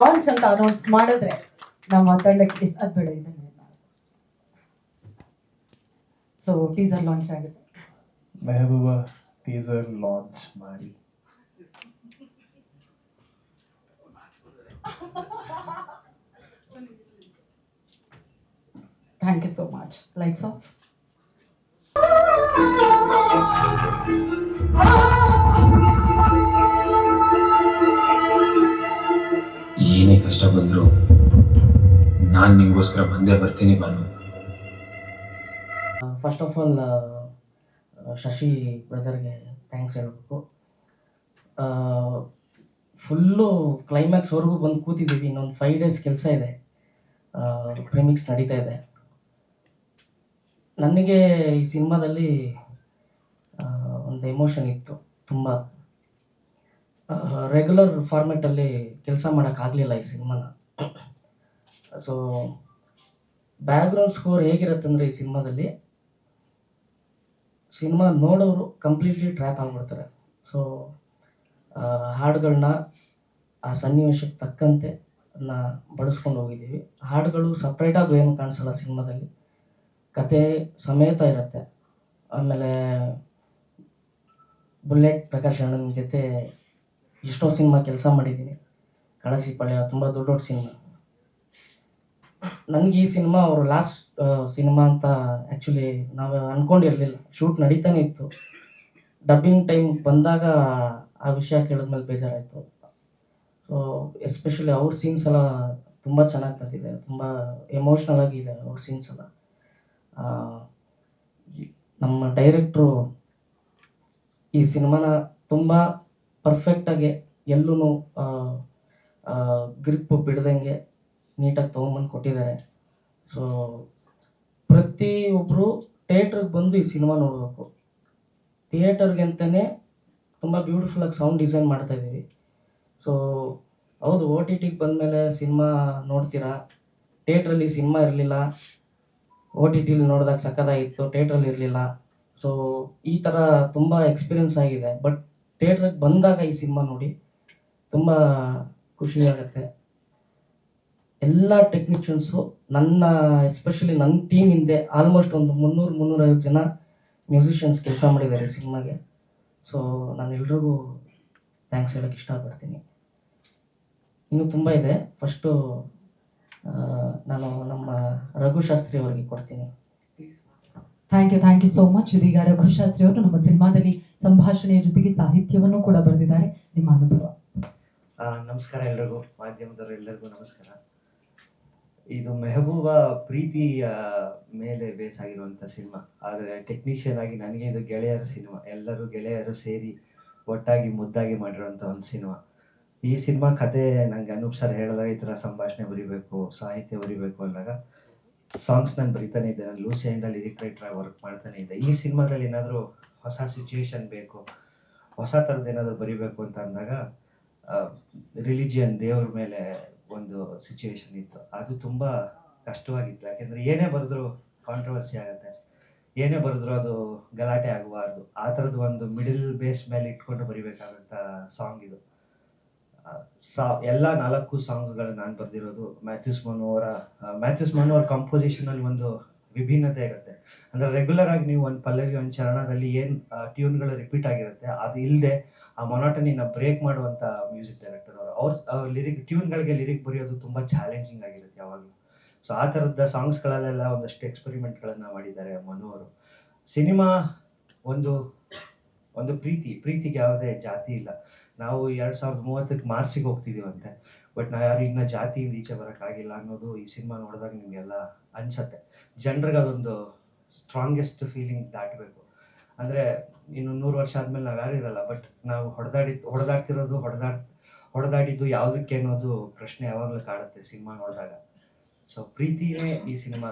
Launch ಅಂತ announce ಮಾಡಿದ್ರೆ ನಮ್ಮ ತಂಡಕ್ಕೆ ಇಸ್ ಅದ್ ಬೇಡ ಇದನ್ನ ಸೊ ಟೀಸರ್ ಲಾಂಚ್ ಆಗುತ್ತೆ. ಮೆಹಬೂಬ ಟೀಸರ್ ಲಾಂಚ್ ಮಾಡಿ. Thank you so much likes of ಏನೇ ಕಷ್ಟ ಬಂದರೂ. ನಾನು ನಿಮಗೋಸ್ಕರ ಬಂದೇ ಬರ್ತೀನಿ ಬಾನು. ಫಸ್ಟ್ ಆಫ್ ಆಲ್ ಶಶಿ ಬ್ರದರ್ಗೆ ಥ್ಯಾಂಕ್ಸ್ ಹೇಳಬೇಕು. ಫುಲ್ಲು ಕ್ಲೈಮ್ಯಾಕ್ಸ್ವರೆಗೂ ಬಂದು ಕೂತಿದ್ದೀವಿ ಇನ್ನೊಂದು ಫೈವ್ ಡೇಸ್ ಕೆಲಸ ಇದೆ. ಪ್ರೀಮಿಕ್ಸ್ ನಡೀತಾ ಇದೆ. ನನಗೆ ಈ ಸಿನಿಮಾದಲ್ಲಿ ಒಂದು ಎಮೋಷನ್ ಇತ್ತು. ತುಂಬ. ರೆಗ್ಯುಲರ್ ಫಾರ್ಮೆಟಲ್ಲಿ ಕೆಲಸ ಮಾಡೋಕ್ಕಾಗಲಿಲ್ಲ ಈ ಸಿನಿಮಾನ. ಸೊ ಬ್ಯಾಕ್ಗ್ರೌಂಡ್ ಸ್ಕೋರ್ ಹೇಗಿರುತ್ತಂದರೆ ಈ ಸಿನಿಮಾದಲ್ಲಿ ಸಿನಿಮಾ ನೋಡೋರು ಕಂಪ್ಲೀಟ್ಲಿ ಟ್ರ್ಯಾಪ್ ಆಗಿಬಿಡ್ತಾರೆ. ಸೊ ಹಾಡುಗಳನ್ನ ಆ ಸನ್ನಿವೇಶಕ್ಕೆ ತಕ್ಕಂತೆ ಅದನ್ನ ಬಳಸ್ಕೊಂಡು ಹೋಗಿದ್ದೀವಿ. ಹಾಡುಗಳು ಸಪ್ರೇಟಾಗಿ ಏನು ಕಾಣಿಸಲ್ಲ ಸಿನಿಮಾದಲ್ಲಿ. ಕತೆ ಸಮೇತ ಇರುತ್ತೆ. ಆಮೇಲೆ, ಬುಲೆಟ್ ಪ್ರಕಾಶ್ ಅಣ್ಣನ ಜೊತೆ ಎಷ್ಟೋ ಸಿನಿಮಾ ಕೆಲಸ ಮಾಡಿದ್ದೀನಿ. ಕಳಸಿ ಪಳ್ಯ ತುಂಬ ದೊಡ್ಡ ದೊಡ್ಡ ಸಿನಿಮಾ. ನನಗೆ ಈ ಸಿನಿಮಾ ಅವರು ಲಾಸ್ಟ್ ಸಿನಿಮಾ ಅಂತ ಆ್ಯಕ್ಚುಲಿ ನಾವು ಅಂದ್ಕೊಂಡಿರಲಿಲ್ಲ ಶೂಟ್ ನಡೀತಾನೆ ಇತ್ತು. ಡಬ್ಬಿಂಗ್ ಟೈಮ್ ಬಂದಾಗ ಆ ವಿಷಯ ಕೇಳಿದ್ಮೇಲೆ ಬೇಜಾರಾಯಿತು. ಸೊ ಎಸ್ಪೆಷಲಿ ಅವ್ರ ಸೀನ್ಸ್ ಎಲ್ಲ ತುಂಬ ಚೆನ್ನಾಗಿ ಬಂದಿದೆ ತುಂಬ ಎಮೋಷ್ನಲ್ ಆಗಿದೆ ಅವ್ರ ಸೀನ್ಸ್ ಎಲ್ಲ. ನಮ್ಮ ಡೈರೆಕ್ಟ್ರು ಈ ಸಿನಿಮಾನ ತುಂಬ ಪರ್ಫೆಕ್ಟಾಗಿ ಎಲ್ಲೂ ಗ್ರಿಪ್ ಬಿಡ್ದಂಗೆ ನೀಟಾಗಿ ತೊಗೊಂಬಂದು ಕೊಟ್ಟಿದ್ದಾರೆ ಸೊ ಪ್ರತಿಯೊಬ್ಬರು ಥಿಯೇಟ್ರಿಗೆ ಬಂದು ಈ ಸಿನಿಮಾ ನೋಡಬೇಕು. ಥಿಯೇಟರ್ಗೆ ಅಂತಲೇ ತುಂಬ ಬ್ಯೂಟಿಫುಲ್ಲಾಗಿ ಸೌಂಡ್ ಡಿಸೈನ್ ಮಾಡ್ತಾ ಇದ್ದೀವಿ ಸೊ ಹೌದು ಓ ಟಿ ಟಿಗೆ ಬಂದಮೇಲೆ ಸಿನಿಮಾ ನೋಡ್ತೀರಾ? ಥಿಯೇಟ್ರಲ್ಲಿ ಸಿನಿಮಾ ಇರಲಿಲ್ಲ. ಓ ಟಿ ಟಿಲಿ ನೋಡಿದಾಗ ಸಕ್ಕದಾಗಿತ್ತು ಥಿಯೇಟ್ರಲ್ಲಿ ಇರಲಿಲ್ಲ. ಸೊ ಈ ಥರ ತುಂಬ ಎಕ್ಸ್ಪೀರಿಯನ್ಸ್ ಆಗಿದೆ. ಬಟ್ ಥಿಯೇಟ್ರಿಗೆ ಬಂದಾಗ ಈ ಸಿನಿಮಾ ನೋಡಿ ತುಂಬ ಖುಷಿ ಆಗುತ್ತೆ. ಎಲ್ಲ ಟೆಕ್ನಿಷಿಯನ್ಸು ನನ್ನ ಎಸ್ಪೆಷಲಿ ನನ್ನ ಟೀಮ್ ಹಿಂದೆ ಆಲ್ಮೋಸ್ಟ್ ಒಂದು ಮುನ್ನೂರು, ಮುನ್ನೂರೈವತ್ತು ಜನ ಮ್ಯೂಸಿಷಿಯನ್ಸ್ ಕೆಲಸ ಮಾಡಿದ್ದಾರೆ ಈ ಸಿನಿಮಾಗೆ. ಸೊ ನಾನು ಎಲ್ರಿಗೂ ಥ್ಯಾಂಕ್ಸ್ ಹೇಳೋಕ್ಕೆ ಇಷ್ಟಪಡ್ತೀನಿ. ಇನ್ನೂ ತುಂಬ ಇದೆ. ಫಸ್ಟು ನಾನು ನಮ್ಮ ರಘು ಶಾಸ್ತ್ರಿ ಅವರಿಗೆ ಕೊಡ್ತೀನಿ. Thank you thank you so much ಇದೀಗ ರಘುಶಾಸ್ತ್ರಿ ಅವರು ನಮ್ಮ ಸಿನಿಮಾದಲ್ಲಿ ಸಂಭಾಷಣೆಯ ಜೊತೆಗೆ ಸಾಹಿತ್ಯವನ್ನು ಕೂಡ ಬರೆದಿದ್ದಾರೆ. ನಿಮ್ಮ ಅನುಭವ. ನಮಸ್ಕಾರ ಎಲ್ರಿಗೂ. ಮಾಧ್ಯಮದವರು ಎಲ್ಲರಿಗೂ ನಮಸ್ಕಾರ. ಇದು ಮೆಹಬೂಬ ಪ್ರೀತಿಯ ಮೇಲೆ ಬೇಸ್ ಆಗಿರುವಂಥ ಸಿನಿಮಾ. ಆದರೆ ಟೆಕ್ನಿಷಿಯನ್ ಆಗಿ ನನಗೆ ಇದು ಗೆಳೆಯರ ಸಿನಿಮಾ. ಎಲ್ಲರೂ ಗೆಳೆಯರು ಸೇರಿ ಒಟ್ಟಾಗಿ ಮುದ್ದಾಗಿ ಮಾಡಿರುವಂಥ ಒಂದು ಸಿನಿಮಾ. ಈ ಸಿನಿಮಾ ಕತೆ ನನಗೆ ಅನೂಪ್ ಸರ್ ಹೇಳಿದಾಗ ಈ ಥರ ಸಂಭಾಷಣೆ ಬರಿಬೇಕು, ಸಾಹಿತ್ಯ ಬರಿಬೇಕು ಅಂದಾಗ ಸಾಂಗ್ಸ್ ನಾನು ಬರಿತಾನೆ ಇದ್ದೆ ನಾನು ಲೂಸಿಯಿಂದ ಲಿರಿಕ್ ರೈಟರ್ ವರ್ಕ್ ಮಾಡ್ತಾನೆ ಇದ್ದೆ. ಈ ಸಿನಿಮಾದಲ್ಲಿ ಏನಾದರೂ ಹೊಸ ಸಿಚುವೇಶನ್ ಬೇಕು, ಹೊಸ ಥರದ್ದು ಏನಾದರೂ ಬರಿಬೇಕು ಅಂತ ಅಂದಾಗ ರಿಲಿಜಿಯನ್ ದೇವ್ರ ಮೇಲೆ ಒಂದು ಸಿಚುವೇಶನ್ ಇತ್ತು. ಅದು ತುಂಬ ಕಷ್ಟವಾಗಿತ್ತು. ಯಾಕೆಂದರೆ ಏನೇ ಬರೆದ್ರು ಕಾಂಟ್ರವರ್ಸಿ ಆಗುತ್ತೆ. ಏನೇ ಬರೆದ್ರು ಅದು ಗಲಾಟೆ ಆಗಬಾರ್ದು. ಆ ಥರದ್ದು ಒಂದು ಮಿಡಿಲ್ ಬೇಸ್ ಮೇಲೆ ಇಟ್ಕೊಂಡು ಬರಿಬೇಕಾದಂಥ ಸಾಂಗ್ ಇದು. ಸಾ, ಎಲ್ಲ ನಾಲ್ಕು ಸಾಂಗ್ಗಳು ನಾನು ಬರೆದಿರೋದು ಮ್ಯಾಥ್ಯೂಸ್ ಮನು ಅವರ ಮ್ಯಾಥ್ಯೂಸ್ ಮನು ಅವ್ರ ಕಂಪೋಸಿಷನಲ್ಲಿ ಒಂದು ವಿಭಿನ್ನತೆ ಇರುತ್ತೆ. ಅಂದರೆ ರೆಗ್ಯುಲರ್ ಆಗಿ ನೀವು ಒಂದು ಪಲ್ಲವಿ, ಒಂದು ಚರಣದಲ್ಲಿ ಏನು ಟ್ಯೂನ್ಗಳು ರಿಪೀಟ್ ಆಗಿರುತ್ತೆ, ಅದು ಇಲ್ಲದೆ ಆ ಮೊನಾಟನಿನ ಬ್ರೇಕ್ ಮಾಡುವಂಥ ಮ್ಯೂಸಿಕ್ ಡೈರೆಕ್ಟರ್ ಅವರು. ಅವ್ರ ಲಿರಿಕ್ ಟ್ಯೂನ್ಗಳಿಗೆ ಲಿರಿಕ್ ಬರೆಯೋದು ತುಂಬ ಚಾಲೆಂಜಿಂಗ್ ಆಗಿರುತ್ತೆ ಯಾವಾಗಲೂ. ಸೊ ಆ ಥರದ ಸಾಂಗ್ಸ್ಗಳಲ್ಲೆಲ್ಲ ಒಂದಷ್ಟು ಎಕ್ಸ್ಪೆರಿಮೆಂಟ್ಗಳನ್ನು ಮಾಡಿದ್ದಾರೆ ಮನು ಅವರು. ಸಿನಿಮಾ ಒಂದು ಒಂದು ಪ್ರೀತಿ, ಪ್ರೀತಿಗೆ ಯಾವುದೇ ಜಾತಿ ಇಲ್ಲ. ನಾವು ಎರಡು ಸಾವಿರದ ಮೂವತ್ತಕ್ಕೆ ಮಾರ್ಚಿಗೆ ಹೋಗ್ತಿದ್ದೀವಂತೆ ಬಟ್ ನಾವು ಯಾರು ಇನ್ನ ಜಾತಿಯಿಂದ ಈಚೆ ಬರೋಕ್ಕಾಗಿಲ್ಲ ಅನ್ನೋದು ಈ ಸಿನಿಮಾ ನೋಡಿದಾಗ ನಿಮಗೆಲ್ಲ ಅನ್ಸತ್ತೆ. ಜನರಿಗೆ ಅದೊಂದು ಸ್ಟ್ರಾಂಗೆಸ್ಟ್ ಫೀಲಿಂಗ್ ದಾಟಬೇಕು. ಅಂದರೆ ಇನ್ನು ನೂರು ವರ್ಷ ಆದಮೇಲೆ ನಾವು ಯಾರು ಇರಲ್ಲ, ಬಟ್ ನಾವು ಹೊಡೆದಾಡಿ, ಹೊಡೆದಾಡ್ತಿರೋದು, ಹೊಡೆದಾಡ್, ಹೊಡೆದಾಡಿದ್ದು ಯಾವುದಕ್ಕೆ ಅನ್ನೋದು ಪ್ರಶ್ನೆ ಯಾವಾಗಲೂ ಕಾಡುತ್ತೆ ಸಿನಿಮಾ ನೋಡಿದಾಗ. ಸೊ ಪ್ರೀತಿಯೇ ಈ ಸಿನಿಮಾ,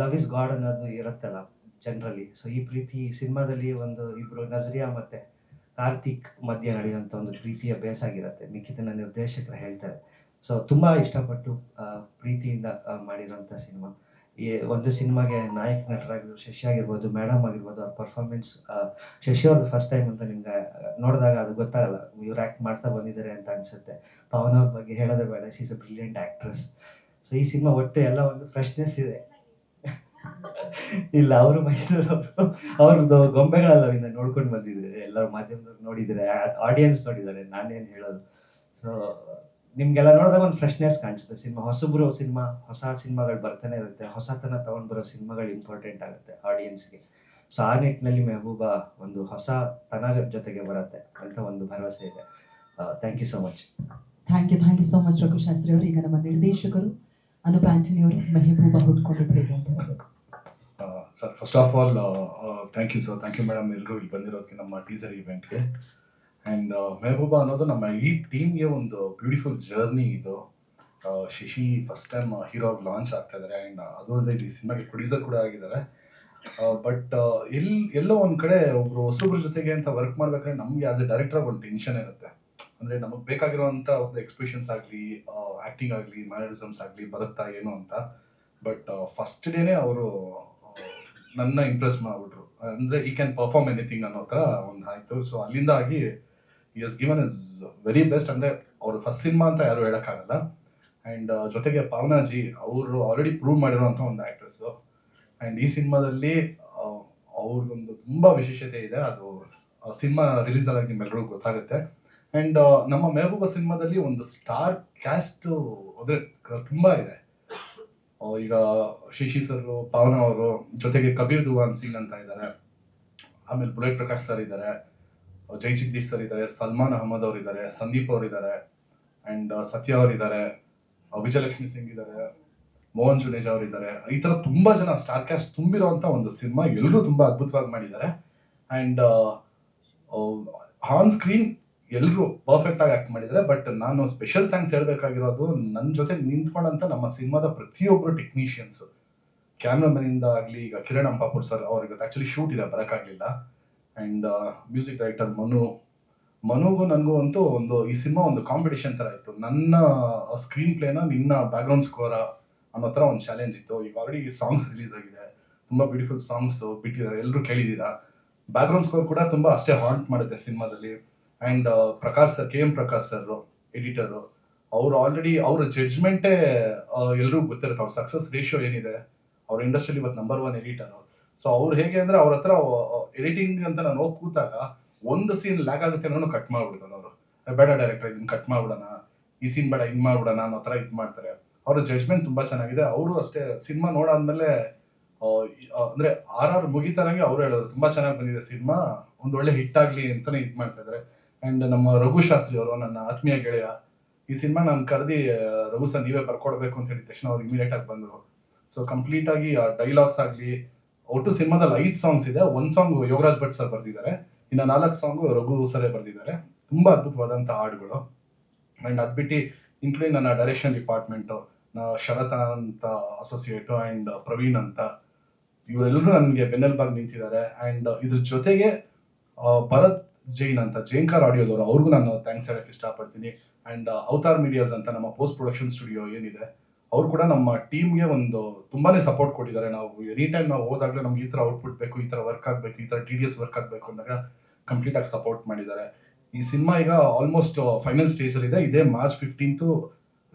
ಲವ್ ಇಸ್ ಗಾಡ್ ಅನ್ನೋದು ಇರುತ್ತಲ್ಲ ಜನರಲ್ಲಿ. ಸೊ ಈ ಪ್ರೀತಿ ಈ ಸಿನಿಮಾದಲ್ಲಿ ಒಂದು ಇಬ್ರು ನಜರಿಯಾ ಮತ್ತೆ ಕಾರ್ತಿಕ್ ಮಧ್ಯೆ ನಡೆಯುವಂಥ ಒಂದು ಪ್ರೀತಿಯ ಬೇಸಾಗಿರುತ್ತೆ ಮಿಕ್ಕಿತನ ನಿರ್ದೇಶಕರು ಹೇಳ್ತಾರೆ. ಸೊ ತುಂಬ ಇಷ್ಟಪಟ್ಟು ಪ್ರೀತಿಯಿಂದ ಮಾಡಿರೋಂಥ ಸಿನಿಮಾ. ಈ ಒಂದು ಸಿನಿಮಾಗೆ ನಾಯಕ ನಟರಾಗಿರ್ಬೋದು ಶಶಿ ಆಗಿರ್ಬೋದು ಮೇಡಮ್ ಆಗಿರ್ಬೋದು, ಅವ್ರ ಪರ್ಫಾರ್ಮೆನ್ಸ್ ಶಶಿ ಅವ್ರದ್ದು ಫಸ್ಟ್ ಟೈಮ್ ಅಂತ ನಿಮ್ಗೆ ನೋಡಿದಾಗ ಅದು ಗೊತ್ತಾಗಲ್ಲ. ಇವ್ರು ಆ್ಯಕ್ಟ್ ಮಾಡ್ತಾ ಬಂದಿದ್ದಾರೆ ಅಂತ ಅನ್ಸುತ್ತೆ. ಪವನ್ ಅವ್ರ ಬಗ್ಗೆ ಹೇಳೋದೇ ಬೇಡ. She is a brilliant actress so ಈ ಸಿನಿಮಾ ಒಟ್ಟು ಎಲ್ಲ ಒಂದು ಫ್ರೆಶ್ನೆಸ್ ಇದೆ. ಇಲ್ಲ, ಅವರು ಮೈಸೂರವರು. ಅವ್ರದ್ದು ಗೊಂಬೆಗಳೆಲ್ಲ ನೋಡ್ಕೊಂಡು ಬಂದಿದ್ದಾರೆ. ಎಲ್ಲರೂ ಮಾಧ್ಯಮದವ್ರು ನೋಡಿದ್ದಾರೆ. ಆಡಿಯನ್ಸ್ ನೋಡಿದ್ದಾರೆ. ನಾನೇನು ಹೇಳೋದು. ಸೊ ನಿಮ್ಗೆಲ್ಲ ನೋಡಿದಾಗ ಒಂದು ಫ್ರೆಶ್ನೆಸ್ ಕಾಣಿಸುತ್ತೆ. ಸಿನಿಮಾ, ಹೊಸಬ್ರು ಸಿನಿಮಾ, ಹೊಸ ಸಿನಿಮಾಗಳು ಬರ್ತಾನೆ ಇರುತ್ತೆ. ಹೊಸತನ ತಗೊಂಡ್ ಬರೋ ಸಿನಿಮಾಗಳು ಇಂಪಾರ್ಟೆಂಟ್ ಆಗುತ್ತೆ ಆಡಿಯನ್ಸ್ಗೆ ಸೊ ಆ ನಿಟ್ಟಿನಲ್ಲಿ ಮೆಹಬೂಬಾ ಒಂದು ಹೊಸ ತನ ಜೊತೆಗೆ ಬರುತ್ತೆ ಅಂತ ಒಂದು ಭರವಸೆ ಇದೆ. Thank you so much thank you thank you so much Raghushastri ಅವರು. ಈಗ ನಮ್ಮ ನಿರ್ದೇಶಕರು ಅನುಪ್ ಆಂಟನಿ ಅವರು ಮೆಹಬೂಬಾ ಹುಡ್ಕೊಂಡಿದ್ದು ಅಂತ sir first of all thank you sir thank you madam ಎಲ್ಲರೂ ಇಲ್ಲಿ ಬಂದಿರೋದಕ್ಕೆ ನಮ್ಮ ಟೀಸರ್ ಇವೆಂಟ್ಗೆ ಆ್ಯಂಡ್ ಮೆಹಬೂಬಾ ಅನ್ನೋದು ನಮ್ಮ ಈ ಟೀಮ್ಗೆ ಒಂದು ಬ್ಯೂಟಿಫುಲ್ ಜರ್ನಿ ಇದು. ಶಶಿ ಫಸ್ಟ್ ಟೈಮ್ ಹೀರೋ ಆಗಿ ಲಾಂಚ್ ಆಗ್ತಾ ಇದ್ದಾರೆ ಆ್ಯಂಡ್ ಅದು ಅಲ್ಲದೆ ಈ ಸಿನಿಮಾಗೆ ಪ್ರೊಡ್ಯೂಸರ್ ಕೂಡ ಆಗಿದ್ದಾರೆ. ಬಟ್ ಎಲ್ಲಿ ಎಲ್ಲೋ ಒಂದು ಕಡೆ ಒಬ್ರು ಹೊಸಬ್ರ ಜೊತೆಗೆ ಅಂತ ವರ್ಕ್ ಮಾಡ್ಬೇಕಾದ್ರೆ ನಮಗೆ ಆಸ್ ಎ ಡೈರೆಕ್ಟರ್ ಒಂದು ಟೆನ್ಷನ್ ಇರುತ್ತೆ. ಅಂದರೆ ನಮಗೆ ಬೇಕಾಗಿರುವಂಥ ಒಂದು ಎಕ್ಸ್ಪ್ರೆಷನ್ಸ್ ಆಗಲಿ ಆ್ಯಕ್ಟಿಂಗ್ ಆಗಲಿ ಮ್ಯಾನರಿಸಮ್ಸ್ ಆಗಲಿ ಬರುತ್ತಾ, ಏನು ಅಂತ. ಬಟ್ ಫಸ್ಟ್ ಡೇನೇ ಅವರು ನನ್ನ ಇಂಪ್ರೆಸ್ ಮಾಡಿಬಿಟ್ರು. ಅಂದರೆ ಈ ಕ್ಯಾನ್ ಪರ್ಫಾರ್ಮ್ ಎನಿಥಿಂಗ್ ಅನ್ನೋ ಥರ ಒಂದು ಆಯಿತು. ಸೊ ಅಲ್ಲಿಂದ ಆಗಿ yes given is very best ಅಂದರೆ, ಅವ್ರ ಫಸ್ಟ್ ಸಿನಿಮಾ ಅಂತ ಯಾರು ಹೇಳೋಕ್ಕಾಗಲ್ಲ. ಆ್ಯಂಡ್ ಜೊತೆಗೆ ಪಾವನಾಜಿ, ಅವರು ಆಲ್ರೆಡಿ ಪ್ರೂವ್ ಮಾಡಿರುವಂಥ ಒಂದು ಆ್ಯಕ್ಟ್ರೆಸ್ಸು ಆ್ಯಂಡ್ ಈ ಸಿನಿಮಾದಲ್ಲಿ ಅವ್ರದ್ದೊಂದು ತುಂಬ ವಿಶೇಷತೆ ಇದೆ. ಅದು ಸಿನಿಮಾ ರಿಲೀಸ್ ಆದಾಗ ನಿಮ್ಮೆಲ್ಲರಿಗೂ ಗೊತ್ತಾಗುತ್ತೆ. ಆ್ಯಂಡ್ ನಮ್ಮ ಮೆಹಬೂಬ ಸಿನಿಮಾದಲ್ಲಿ ಒಂದು ಸ್ಟಾರ್ ಕ್ಯಾಸ್ಟು ಅಂದರೆ, ತುಂಬ ಇದೆ. ಈಗ ಶಶಿ ಸರ್ ಪಾವನ ಅವರು ಜೊತೆಗೆ ಕಬೀರ್ ದುವಾನ್ ಸಿಂಗ್ ಅಂತ ಇದ್ದಾರೆ. ಆಮೇಲೆ ಬುಲೆಟ್ ಪ್ರಕಾಶ್ ಸರ್ ಇದ್ದಾರೆ. ಜೈ ಜಗದೀಶ್ ಸರ್ ಇದ್ದಾರೆ. ಸಲ್ಮಾನ್ ಅಹಮದ್ ಅವರು ಇದ್ದಾರೆ. ಸಂದೀಪ್ ಅವರು ಇದ್ದಾರೆ. ಅಂಡ್ ಸತ್ಯ ಅವರು ಇದ್ದಾರೆ. ವಿಜಯಲಕ್ಷ್ಮಿ ಸಿಂಗ್ ಇದ್ದಾರೆ. ಮೋಹನ್ ಜುನೇಜಾ ಅವರು ಇದ್ದಾರೆ. ಈ ತರ ತುಂಬಾ ಜನ ಸ್ಟಾರ್ ಕ್ಯಾಸ್ಟ್ ತುಂಬಿರುವಂತ ಒಂದು ಸಿನಿಮಾ ಎಲ್ಲರೂ ತುಂಬಾ ಅದ್ಭುತವಾಗಿ ಮಾಡಿದ್ದಾರೆ. ಅಂಡ್ ಆನ್ ಸ್ಕ್ರೀನ್ ಎಲ್ಲರೂ ಪರ್ಫೆಕ್ಟ್ ಆಗಿ ಆಕ್ಟ್ ಮಾಡಿದ್ದಾರೆ ಬಟ್ ನಾನು ಸ್ಪೆಷಲ್ ಥ್ಯಾಂಕ್ಸ್ ಹೇಳ್ಬೇಕಾಗಿರೋದು ನನ್ನ ಜೊತೆ ನಿಂತ್ಕೊಂಡಂತ ನಮ್ಮ ಸಿನಿಮಾದ ಪ್ರತಿಯೊಬ್ಬರು ಟೆಕ್ನಿಷಿಯನ್ಸ್ ಕ್ಯಾಮ್ರಾಮನಿಂದ ಆಗಲಿ, ಈಗ ಕಿರಣ್ ಅಂಬಾಪುರ್ ಸರ್ ಅವ್ರಿಗೆ ಆ್ಯಕ್ಚುಲಿ ಶೂಟ್ ಇದೆ, ಬರೋಕ್ಕಾಗಲಿಲ್ಲ. ಆ್ಯಂಡ್ ಮ್ಯೂಸಿಕ್ ಡೈರೆಕ್ಟರ್ ಮನು, ಮನುಗೂ ನನಗೂ ಅಂತೂ ಒಂದು ಈ ಸಿನಿಮಾ ಒಂದು ಕಾಂಪಿಟೇಷನ್ ಥರ ಇತ್ತು. ನನ್ನ ಸ್ಕ್ರೀನ್ ಪ್ಲೇನ ನಿನ್ನ ಬ್ಯಾಕ್ಗ್ರೌಂಡ್ ಸ್ಕೋರ ಅನ್ನೋ ಥರ ಒಂದು ಚಾಲೆಂಜ್ ಇತ್ತು. ಈಗ ಆಲ್ರೆಡಿ ಸಾಂಗ್ಸ್ ರಿಲೀಸ್ ಆಗಿದೆ. ತುಂಬ ಬ್ಯೂಟಿಫುಲ್ ಸಾಂಗ್ಸ್ ಬಿಟ್ಟಿದ್ದಾರೆ. ಎಲ್ಲರೂ ಕೇಳಿದ್ದೀರಾ? ಬ್ಯಾಕ್ಗ್ರೌಂಡ್ ಸ್ಕೋರ್ ಕೂಡ ತುಂಬ ಅಷ್ಟೇ ಹಾಂಟ್ ಮಾಡುತ್ತೆ ಸಿನಿಮಾದಲ್ಲಿ. And Prakash sir K M Prakash sir editor ಅವರು ಆಲ್ರೆಡಿ ಅವ್ರ ಜಡ್ಜ್ಮೆಂಟೇ ಎಲ್ಲರೂ ಗೊತ್ತಿರುತ್ತೆ. ಅವ್ರ ಸಕ್ಸಸ್ ರೇಷಿಯೋ ಏನಿದೆ? ಅವ್ರ ಇಂಡಸ್ಟ್ರಿಲಿ ಇವತ್ತು ನಂಬರ್ ಒನ್ ಎಡಿಟರ್ ಸೊ ಅವ್ರು ಹೇಗೆ ಅಂದರೆ ಅವ್ರ ಹತ್ರ ಎಡಿಟಿಂಗ್ ಅಂತ ನಾನು ಹೋಗಿ ಕೂತಾಗ ಒಂದು ಸೀನ್ ಲ್ಯಾಕ್ ಆಗುತ್ತೆ ಅನ್ನೋನು ಕಟ್ ಮಾಡ್ಬಿಡ್ತಾರೆ ಅವರು. ಬೇಡ ಡೈರೆಕ್ಟರ್ ಇದನ್ನ ಕಟ್ ಮಾಡ್ಬಿಡೋಣ. ಈ ಸೀನ್ ಬೇಡ ಹಿಂಗ್ ಮಾಡ್ಬಿಡೋಣ ಅನ್ನೋ ಥರ ಇದು ಮಾಡ್ತಾರೆ. ಅವ್ರ ಜಡ್ಜ್ಮೆಂಟ್ ತುಂಬಾ ಚೆನ್ನಾಗಿದೆ. ಅವರು ಅಷ್ಟೇ ಸಿನಿಮಾ ನೋಡಾದ್ಮೇಲೆ ಅಂದರೆ ಆರ್ ಆರ್ ಮುಗಿತಾರಂಗೆ ಅವ್ರು ಹೇಳೋದು, ತುಂಬಾ ಚೆನ್ನಾಗಿ ಬಂದಿದೆ ಸಿನಿಮಾ ಒಂದು ಒಳ್ಳೆ ಹಿಟ್ ಆಗ್ಲಿ ಅಂತಾನೆ ಇದು ಮಾಡ್ತಾ ಇದಾರೆ. ಅಂಡ್ ನಮ್ಮ ರಘು ಶಾಸ್ತ್ರಿ ಅವರು ನನ್ನ ಆತ್ಮೀಯ ಗೆಳೆಯ, ಈ ಸಿನಿಮಾ ನಾನು ಕರೆದಿ ರಘು ಸರ್ ನೀವೇ ಬರ್ಕೊಡ್ಬೇಕು ಅಂತ ಹೇಳಿದ ತಕ್ಷಣ ಅವ್ರು ಇಮಿಡಿಯೇಟ್ ಆಗಿ ಬಂದರು. ಸೊ ಕಂಪ್ಲೀಟ್ ಆಗಿ ಆ ಡೈಲಾಗ್ಸ್ ಆಗಲಿ, ಒಟ್ಟು ಸಿನಿಮಾದಲ್ಲಿ ಐದು ಸಾಂಗ್ಸ್ ಇದೆ. ಒಂದು ಸಾಂಗ್ ಯೋಗರಾಜ್ ಭಟ್ ಸರ್ ಬರೆದಿದ್ದಾರೆ. ಇನ್ನು ನಾಲ್ಕು ಸಾಂಗು ರಘು ಸರೇ ಬರೆದಿದ್ದಾರೆ. ತುಂಬಾ ಅದ್ಭುತವಾದಂಥ ಹಾಡುಗಳು. ಆ್ಯಂಡ್ ಅದು ಬಿಟ್ಟು ಇನ್ಕ್ಲೂಡಿಂಗ್ ನನ್ನ ಡೈರೆಕ್ಷನ್ ಡಿಪಾರ್ಟ್ಮೆಂಟು ಶರತ ಅಂತ ಅಸೋಸಿಯೇಟು ಆ್ಯಂಡ್ ಪ್ರವೀಣ್ ಅಂತ ಇವರೆಲ್ಲರೂ ನನಗೆ ಬೆನ್ನೆಲುಬಾಗಿ ನಿಂತಿದ್ದಾರೆ. ಆ್ಯಂಡ್ ಇದ್ರ ಜೊತೆಗೆ ಭರತ್ ಜೈನ್ ಅಂತ, ಜೈನ್ಕಾರ್ ಆಡಿಯೋದವರು, ಅವ್ರಿಗೂ ನಾನು ಥ್ಯಾಂಕ್ಸ್ ಹೇಳಕ್ಕೆ ಇಷ್ಟಪಡ್ತೀನಿ. ಆ್ಯಂಡ್ ಅವತಾರ್ ಮೀಡಿಯಾಸ್ ಅಂತ ನಮ್ಮ ಪೋಸ್ಟ್ ಪ್ರೊಡಕ್ಷನ್ ಸ್ಟುಡಿಯೋ ಏನಿದೆ, ಅವ್ರು ಕೂಡ ನಮ್ಮ ಟೀಮ್ಗೆ ಒಂದು ತುಂಬಾನೇ ಸಪೋರ್ಟ್ ಕೊಟ್ಟಿದ್ದಾರೆ. ನಾವು ಎನಿ ಟೈಮ್ ನಾವು ಹೋದಾಗಲೇ ನಮ್ಗೆ ಈ ಥರ ಔಟ್ಪುಟ್ ಬೇಕು, ಈ ಥರ ವರ್ಕ್ ಆಗಬೇಕು, ಈ ಥರ ಟಿ ಡಿ ಎಸ್ ವರ್ಕ್ ಆಗಬೇಕು ಅಂದಾಗ ಕಂಪ್ಲೀಟ್ ಆಗಿ ಸಪೋರ್ಟ್ ಮಾಡಿದ್ದಾರೆ. ಈ ಸಿನಿಮಾ ಈಗ ಆಲ್ಮೋಸ್ಟ್ ಫೈನಲ್ ಸ್ಟೇಜಲ್ಲಿ ಇದೆ. ಇದೇ ಮಾರ್ಚ್ ಫಿಫ್ಟೀನ್ತು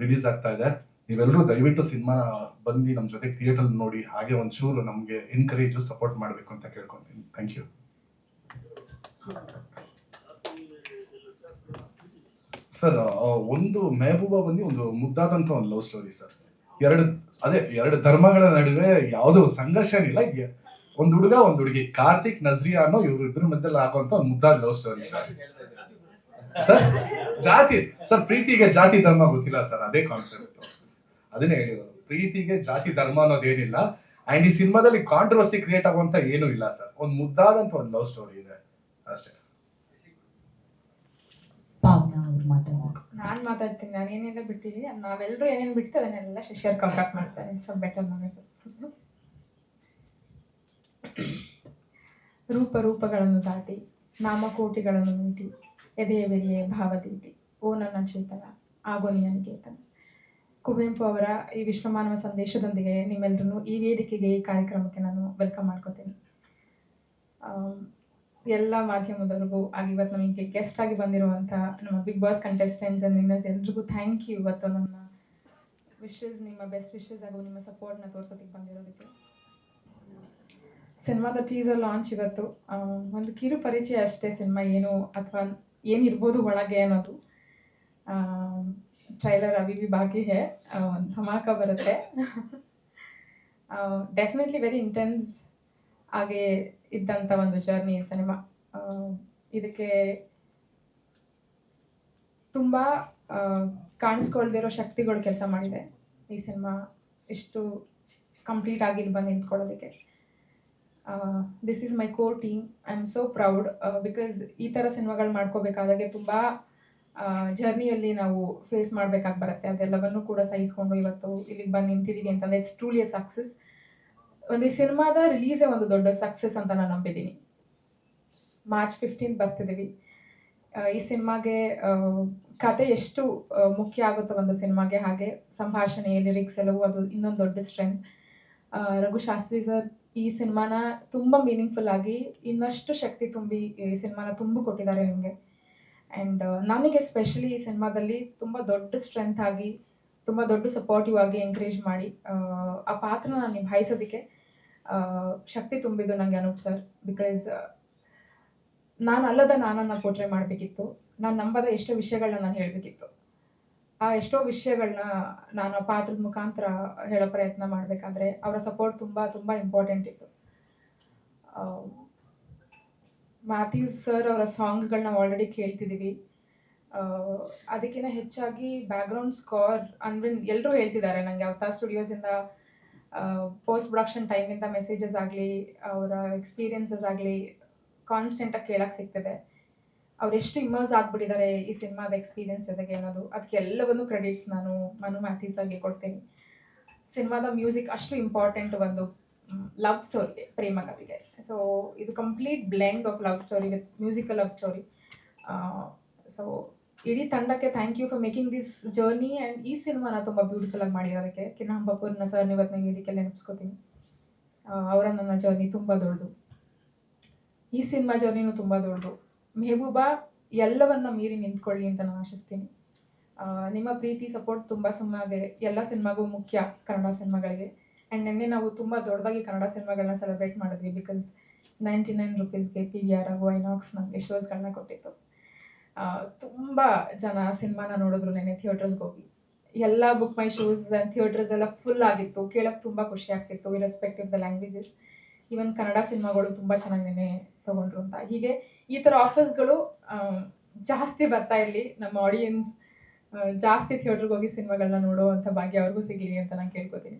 ರಿಲೀಸ್ ಆಗ್ತಾ ಇದೆ. ನೀವೆಲ್ಲರೂ ದಯವಿಟ್ಟು ಸಿನಿಮಾ ಬಂದು ನಮ್ಮ ಜೊತೆ ಥಿಯೇಟರ್ ನೋಡಿ, ಹಾಗೆ ಒಂಚೂರು ನಮಗೆ ಎನ್ಕರೇಜು ಸಪೋರ್ಟ್ ಮಾಡಬೇಕು ಅಂತ ಕೇಳ್ಕೊತೀನಿ. ಥ್ಯಾಂಕ್ ಯು ಸರ್ ಒಂದು ಮೆಹಬೂಬಾ ಬಂದು ಒಂದು ಮುದ್ದಾದಂತ ಒಂದು ಲವ್ ಸ್ಟೋರಿ ಸರ್. ಎರಡು, ಅದೇ, ಎರಡು ಧರ್ಮಗಳ ನಡುವೆ ಯಾವುದೋ ಸಂಘರ್ಷ ಏನಿಲ್ಲ ಒಂದು ಹುಡುಗ, ಒಂದು ಹುಡುಗಿ. ಕಾರ್ತಿಕ್ ನಜ್ರಿಯಾ ಅನ್ನೋ ಇವ್ರ ಇಬ್ಬರ ಮಧ್ಯದಲ್ಲಿ ಆಗುವಂತ ಒಂದು ಮುದ್ದಾದ ಲವ್ ಸ್ಟೋರಿ ಸರ್. ಸರ್, ಜಾತಿ, ಸರ್, ಪ್ರೀತಿಗೆ ಜಾತಿ ಧರ್ಮ ಗೊತ್ತಿಲ್ಲ ಸರ್, ಅದೇ ಕಾನ್ಸೆಪ್ಟ್ ಅದನ್ನೇ ಹೇಳಿರೋದು. ಪ್ರೀತಿಗೆ ಜಾತಿ ಧರ್ಮ ಅನ್ನೋದೇನಿಲ್ಲ ಅಂಡ್ ಈ ಸಿನಿಮಾದಲ್ಲಿ ಕಾಂಟ್ರವರ್ಸಿ ಕ್ರಿಯೇಟ್ ಆಗುವಂತ ಏನೂ ಇಲ್ಲ ಸರ್. ಒಂದು ಮುದ್ದಾದಂತ ಒಂದು ಲವ್ ಸ್ಟೋರಿ ಇದೆ. ಅಷ್ಟೇ. ನಾನು ನಾನ್ ಮಾತಾಡ್ತೀನಿ, ನಾನು ಏನೆಲ್ಲ ಬಿಟ್ಟಿದ್ದೀನಿ ನಾವೆಲ್ಲರೂ ಏನೇನು ಬಿಡ್ತೀವಿ ಅದನ್ನೆಲ್ಲ ಶಿಷ್ಯರು ಕಂಪ್ಯಾಕ್ಟ್ ಮಾಡ್ತಾರೆ ಸೊ ಬೆಟರ್ ಮಾಡಬೇಕು ರೂಪ ರೂಪಗಳನ್ನು ದಾಟಿ, ನಾಮಕೋಟಿಗಳನ್ನು ಮೀಟಿ ಎದೆಯ ಬೆಲೆಯ ಭಾವದೀಟಿ, ಓ ನನ್ನ ಚೇತನ, ಆಗೋ ನಿಯನಿಕೇತನ ಕುವೆಂಪು ಅವರ ಈ ವಿಶ್ವಮಾನವ ಸಂದೇಶದೊಂದಿಗೆ ನಿಮ್ಮೆಲ್ಲರನ್ನು ಈ ವೇದಿಕೆಗೆ ಈ ಕಾರ್ಯಕ್ರಮಕ್ಕೆ ನಾನು ವೆಲ್ಕಮ್ ಮಾಡ್ಕೋತೀನಿ. ಎಲ್ಲ ಮಾಧ್ಯಮದವ್ರಿಗೂ ಆಗಿ ಇವತ್ತು ನಮಗೆ ಗೆಸ್ಟ್ ಆಗಿ ಬಂದಿರುವಂಥ ನಮ್ಮ Bigg Boss contestants and winners ಎಲ್ರಿಗೂ ಥ್ಯಾಂಕ್ ಯು ಇವತ್ತು ನಮ್ಮ ವಿಶಸ್ ನಿಮ್ಮ ಬೆಸ್ಟ್ ವಿಶಸ್ ಹಾಗೂ ನಿಮ್ಮ ಸಪೋರ್ಟ್ನ ತೋರ್ಸೋದಕ್ಕೆ ಬಂದಿರೋದಕ್ಕೆ. ಸಿನಿಮಾದ ಟೀಸರ್ ಲಾಂಚ್ ಇವತ್ತು. ಒಂದು ಕಿರು ಪರಿಚಯ ಅಷ್ಟೇ ಸಿನಿಮಾ ಏನು ಅಥವಾ ಏನಿರ್ಬೋದು ಒಳಗೆ ಅನ್ನೋದು. ಟ್ರೈಲರ್ ಅವಿ ಬಿ ಬಾಕಿ ಹೇ. ಧಮಾಕ ಬರುತ್ತೆ. ಡೆಫಿನೆಟ್ಲಿ ವೆರಿ ಇಂಟೆನ್ಸ್ ಹಾಗೆ ಇದ್ದಂಥ ಒಂದು ಜರ್ನಿ ಸಿನಿಮಾ ಇದಕ್ಕೆ ತುಂಬ ಕಾಣಿಸ್ಕೊಳ್ದಿರೋ ಶಕ್ತಿಗಳು ಕೆಲಸ ಮಾಡಿದೆ ಈ ಸಿನಿಮಾ ಇಷ್ಟು ಕಂಪ್ಲೀಟ್ ಆಗಿ ಬಂದು ನಿಂತ್ಕೊಳ್ಳೋದಕ್ಕೆ. This is my core team I am so proud because ಈ ಥರ ಸಿನಿಮಾಗಳು ಮಾಡ್ಕೋಬೇಕಾದಾಗೆ ತುಂಬ ಜರ್ನಿಯಲ್ಲಿ ನಾವು ಫೇಸ್ ಮಾಡಬೇಕಾಗಿ ಬರುತ್ತೆ. ಅದೆಲ್ಲವನ್ನು ಕೂಡ ಸಹಿಸ್ಕೊಂಡು ಇವತ್ತು ಇಲ್ಲಿಗೆ ಬಂದು ನಿಂತಿದ್ದೀವಿ ಅಂತಂದರೆ ಇಟ್ಸ್ ಟ್ರೂಲಿ ಎ ಸಕ್ಸಸ್ ಒಂದು ಈ ಸಿನಿಮಾದ ರಿಲೀಸೇ ಒಂದು ದೊಡ್ಡ ಸಕ್ಸಸ್ ಅಂತ ನಾನು ನಂಬಿದ್ದೀನಿ ಮಾರ್ಚ್ ಫಿಫ್ಟೀನ್ ಬರ್ತಿದ್ದೀವಿ ಈ ಸಿನಿಮಾಗೆ ಕತೆ ಎಷ್ಟು ಮುಖ್ಯ ಆಗುತ್ತೋ ಒಂದು ಸಿನಿಮಾಗೆ ಹಾಗೆ ಸಂಭಾಷಣೆ ಲಿರಿಕ್ಸ್ ಎಲ್ಲವೂ ಅದು ಇನ್ನೊಂದು ದೊಡ್ಡ ಸ್ಟ್ರೆಂತ್ ರಘು ಶಾಸ್ತ್ರಿ ಸರ್ ಈ ಸಿನಿಮಾನ ತುಂಬ ಮೀನಿಂಗ್ಫುಲ್ ಆಗಿ ಇನ್ನಷ್ಟು ಶಕ್ತಿ ತುಂಬಿ ಈ ಸಿನಿಮಾನ ತುಂಬ ಕೊಟ್ಟಿದ್ದಾರೆ ನಿಮಗೆ. ಆ್ಯಂಡ್ ನನಗೆ ಸ್ಪೆಷಲಿ ಈ ಸಿನಿಮಾದಲ್ಲಿ ತುಂಬ ದೊಡ್ಡ ಸ್ಟ್ರೆಂತ್ ಆಗಿ ತುಂಬ ದೊಡ್ಡ ಸಪೋರ್ಟಿವ್ ಆಗಿ ಎಂಕರೇಜ್ ಮಾಡಿ ಆ, ಪಾತ್ರನ ನಾನು ನಿಭಾಯಿಸೋದಕ್ಕೆ ಶಕ್ತಿ ತುಂಬಿದ್ದು ನನಗೆ ಅನೂಪ್ ಸರ್. ಬಿಕಾಸ್ ನಾನು ಅಲ್ಲದ ನಾನನ್ನು ಪೋಟ್ರೆ ಮಾಡಬೇಕಿತ್ತು. ನಾನು ನಂಬದ ಎಷ್ಟೋ ವಿಷಯಗಳನ್ನ ನಾನು ಹೇಳಬೇಕಿತ್ತು. ಆ ಎಷ್ಟೋ ವಿಷಯಗಳನ್ನ ನಾನು ಪಾತ್ರದ ಮುಖಾಂತರ ಹೇಳೋ ಪ್ರಯತ್ನ ಮಾಡಬೇಕಾದ್ರೆ ಅವರ ಸಪೋರ್ಟ್ ತುಂಬ ತುಂಬ ಇಂಪಾರ್ಟೆಂಟ್ ಇತ್ತು. ಮ್ಯಾಥ್ಯೂಸ್ ಸರ್ ಅವರ ಸಾಂಗ್ಗಳನ್ನ ಆಲ್ರೆಡಿ ಕೇಳ್ತಿದ್ದೀವಿ ಅದಕ್ಕಿಂತ ಹೆಚ್ಚಾಗಿ ಬ್ಯಾಕ್ಗ್ರೌಂಡ್ ಸ್ಕೋರ್ ಅಂದ್ರೆ ಎಲ್ಲರೂ ಹೇಳ್ತಿದ್ದಾರೆ ನನಗೆ ಅವತಾ ಸ್ಟುಡಿಯೋಸಿಂದ ಪೋಸ್ಟ್ ಪ್ರೊಡಕ್ಷನ್ ಟೈಮಿಂದ ಮೆಸೇಜಸ್ ಆಗಲಿ, ಅವರ ಎಕ್ಸ್ಪೀರಿಯನ್ಸಸ್ ಆಗಲಿ ಕಾನ್ಸ್ಟೆಂಟಾಗಿ ಕೇಳಕ್ಕೆ ಸಿಗ್ತದೆ. ಎಷ್ಟು ಇಮರ್ಸ್ ಆಗ್ಬಿಟ್ಟಿದ್ದಾರೆ ಈ ಸಿನಿಮಾದ ಎಕ್ಸ್ಪೀರಿಯನ್ಸ್ ಜೊತೆಗೆ ಅನ್ನೋದು. ಅದಕ್ಕೆ ಎಲ್ಲವನ್ನು ಕ್ರೆಡಿಟ್ಸ್ ನಾನು ಮನು ಮ್ಯಾಥ್ಯೂಸ್ ಆಗಿ ಕೊಡ್ತೀನಿ. ಸಿನಿಮಾದ ಮ್ಯೂಸಿಕ್ ಅಷ್ಟು ಇಂಪಾರ್ಟೆಂಟ್ ಒಂದು ಲವ್ ಸ್ಟೋರಿ ಪ್ರೇಮ ಕವಿಗೆ ಸೊ ಇದು complete blend of love story with musical love story so ಇಡೀ ತಂಡಕ್ಕೆ thank you for making this journey and ಈ ಸಿನಿಮಾನ ತುಂಬ ಬ್ಯೂಟಿಫುಲ್ ಆಗಿ ಮಾಡಿರೋದಕ್ಕೆ. ಕಿನ್ನ ಬಪೂರ್ನ ಸರ್ ಇವತ್ತು ನಾನು ವೇದಿಕೆಯಲ್ಲಿ ನೆನಪಿಸ್ಕೋತೀನಿ. ಅವರ ನನ್ನ ಜರ್ನಿ ತುಂಬ ದೊಡ್ಡದು. ಈ ಸಿನಿಮಾ ಜರ್ನಿನೂ ತುಂಬ ದೊಡ್ಡದು. ಮೆಹಬೂಬಾ ಎಲ್ಲವನ್ನ ಮೀರಿ ನಿಂತ್ಕೊಳ್ಳಿ ಅಂತ ನಾನು ಆಶಿಸ್ತೀನಿ. ನಿಮ್ಮ ಪ್ರೀತಿ ಸಪೋರ್ಟ್ ತುಂಬ ಸಿನಿಮಾಗೆ ಎಲ್ಲ ಸಿನಿಮಾಗೂ ಮುಖ್ಯ ಕನ್ನಡ ಸಿನಿಮಾಗಳಿಗೆ. ಆ್ಯಂಡ್ ನಿನ್ನೆ ನಾವು ತುಂಬ ದೊಡ್ಡದಾಗಿ ಕನ್ನಡ ಸಿನಿಮಾಗಳನ್ನ ಸೆಲೆಬ್ರೇಟ್ ಮಾಡಿದ್ವಿ ಬಿಕಾಸ್ ನೈಂಟಿ ನೈನ್ ರುಪೀಸ್ಗೆ ಪಿ ವಿ ಆರ್ ಆಗೋ ಐನಾಕ್ಸ್ ನಮಗೆ ಶೋಸ್ಗಳನ್ನ ಕೊಟ್ಟಿತ್ತು. ತುಂಬ ಜನ ಸಿನಿಮಾನ ನೋಡಿದ್ರು ನೆನೆ ಥಿಯೇಟರ್ಸ್ಗೆ ಹೋಗಿ. ಎಲ್ಲ book my shows and theatres ಎಲ್ಲ ಫುಲ್ ಆಗಿತ್ತು. ಕೇಳೋಕ್ಕೆ ತುಂಬ ಖುಷಿ ಆಗ್ತಿತ್ತು irrespective the languages even Kannada ಸಿನಿಮಾಗಳು ತುಂಬ ಚೆನ್ನಾಗಿ ನೆನೆ ತೊಗೊಂಡ್ರು ಅಂತ. ಹೀಗೆ ಈ ಥರ ಆಫರ್ಸ್ಗಳು ಜಾಸ್ತಿ ಬರ್ತಾ ಇರಲಿ. ನಮ್ಮ ಆಡಿಯನ್ಸ್ ಜಾಸ್ತಿ ಥಿಯೇಟ್ರಿಗೆ ಹೋಗಿ ಸಿನಿಮಾಗಳನ್ನ ನೋಡೋವಂಥ ಭಾಗ್ಯ ಅವ್ರಿಗೂ ಸಿಗಲಿ ಅಂತ ನಾನು ಕೇಳ್ಕೊತೀನಿ.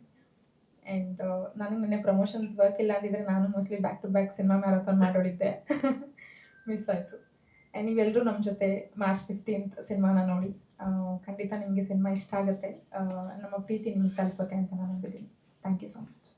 ಆ್ಯಂಡ್ ನನಗೆ ನಿನ್ನೆ ಪ್ರಮೋಷನ್ಸ್ ವರ್ಕ್ ಇಲ್ಲ ಅಂದಿದ್ರೆ ನಾನು mostly back to back cinema marathon ಮಾಡೋಳಿದ್ದೆ miss ಆಯಿತು. ನೀವೆಲ್ಲರೂ ನಮ್ಮ ಜೊತೆ ಮಾರ್ಚ್ ಫಿಫ್ಟೀನ್ತ್ ಸಿನಿಮಾನ ನೋಡಿ. ಖಂಡಿತ ನಿಮಗೆ ಸಿನಿಮಾ ಇಷ್ಟ ಆಗುತ್ತೆ. ನಮ್ಮ ಪ್ರೀತಿ ನಿಮ್ಗೆ ತಲುಪುತ್ತೆ ಅಂತ ನಾನು ನಂಬಿದ್ದೀನಿ. Thank you so much